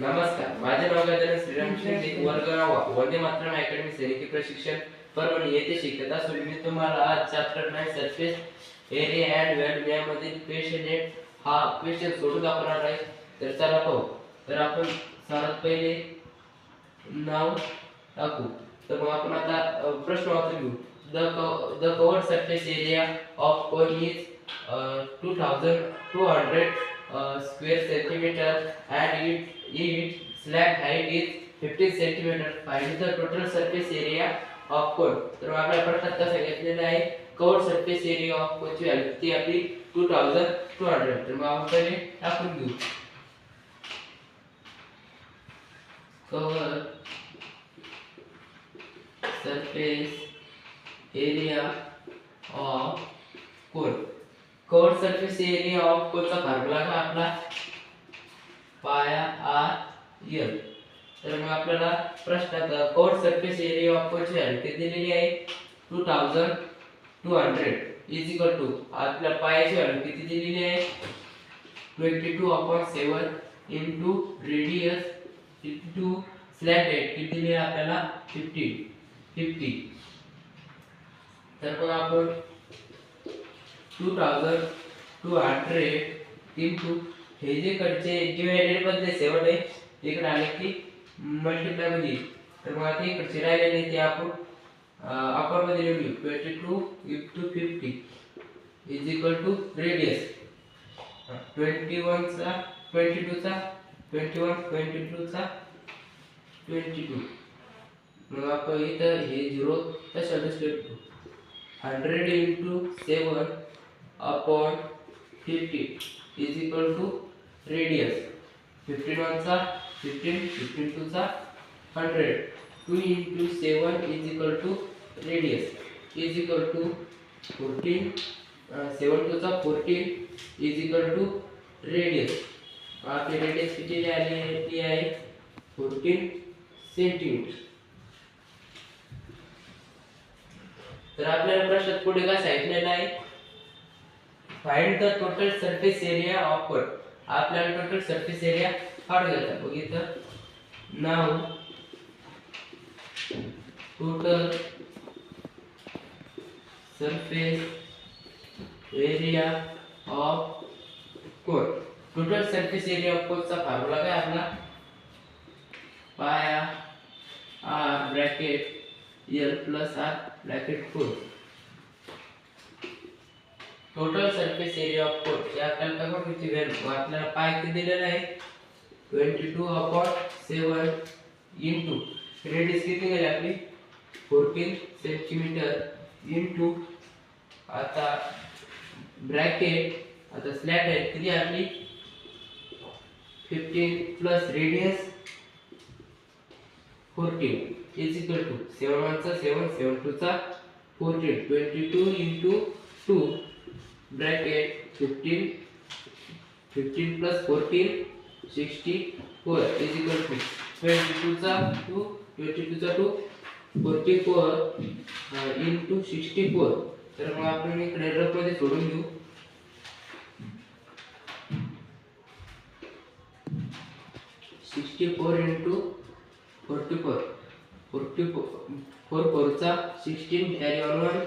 नमस्कार. माझे नाव गजानन श्रीराम शिंदे वर्ग वंदे मातरम अकॅडमी सैनिकी प्रशिक्षण परभणी येथे शिकत. असून मी तुम्हाला आज chapter nine surface area and weld यामधील क्वेश्चन एट हा क्वेश्चन सोडून दाखवणार आहे. तर चला पाहू. तर आपण सर्वात पहिले नाव टाकू. तर मग आपण आता प्रश्न वाचून घेऊ. The the curved surface area of cone is two thousand two hundred square centimetre and it it slab height is fifteen centimetre Find the total surface area of cone. तर आपल्या प्रश्नात काय सांगितलेलं आहे कव्हर सरफेस एरिया ऑफ कोनची value ती आपली? To thousand two hundred तर मग आपण पहिले टाकून घेऊ. Curved surface area of curved surface area of कोनचा फॉर्म्युला का आपला पाया आर एल तर मग आपल्याला प्रश्नात कोर्ट सरफेस एरिया ऑफ कोणची व्हॅल्यू दिलेली आहे. Two thousand two hundred is equal to आपल्या पायाची व्हॅल्यू किती दिलेली आहे? Twenty two upon seven into radius into slant height किती दिली आहे आपल्याला? फिफ्टी फिफ्टी तर मग आपण two thousand two hundred into हे जे कडचे डिवायडेडमधले सेवन आहे इकडे आले की मल्टिप्लायमध्ये तर मग आता इकडचे राहिलेले ते आपण अपरमध्ये लिहून घेऊ twenty two fifty is equal to radius twenty वनचा twenty टूचा ट्वेंटी वन ट्वेंटी टूचा ट्वेंटी टू मग आपण इथं हे झिरो तशाच two hundred into seven upon fifty is equal to radius fifteen वनचा fifteen fifteen टूचा hundred two into seven is equal to radius is equal to fourteen seven टूचा fourteen is equal to radius आपली radius किती आली ती आहे fourteen centimetre तर आपल्याला प्रश्नात पुढे काय सांगितलेलं आहे? Find the total surface area of cone आपल्याला टोटल सरफेस एरिया काढायचा बघितलं? नाव total surface area of cone total surface area of कोटचा फॉर्म्युला काय आपला? Pi R bracket L plus R bracket four total surface area of cone या आपल्याला काय किती व्हॅल्यू आपल्याला पाय किती दिलेला आहे twenty two upon seven into radius किती गेली आपली? फोर्टीन सेंटीमीटर इंटू आता ब्रॅकेट आता स्लॅट आहे. किती आपली? Fifteen plus radius fourteen is equal to seven वनचा seven seven टूचा fourteen twenty two into two bracket fifteen fifteen plus fourteen sixty four is equal to चा टूचा two twenty टूचा two forty four into sixty four तर मग आपण इकडे रफमध्ये सोडून घेऊ. Sixty four into forty four forty four फोरचा sixteen carry on one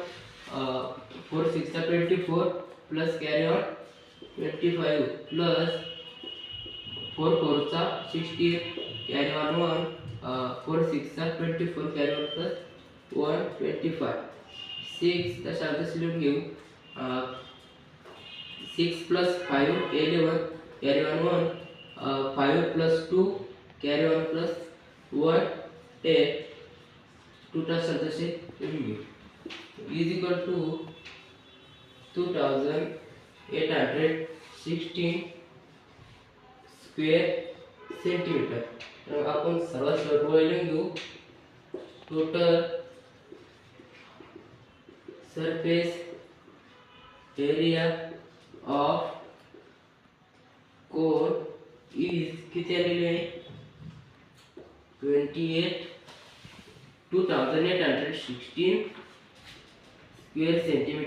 four सिक्सचा twenty four plus carry on twenty five plus four फोरचा sixty carry on one four सिक्सचा twenty four carry on plus one twenty five six तशा तसं select घेऊ. Six plus five eleven carry on one five plus two carry on plus one ten two तसं सदस्य घेऊ. Is equal to two thousand eight hundred sixteen square centimetre तर आपण सर्वात सर्व घेऊ. Total surface area of cone is किती twenty eight two thousand eight hundred sixteen square centimetre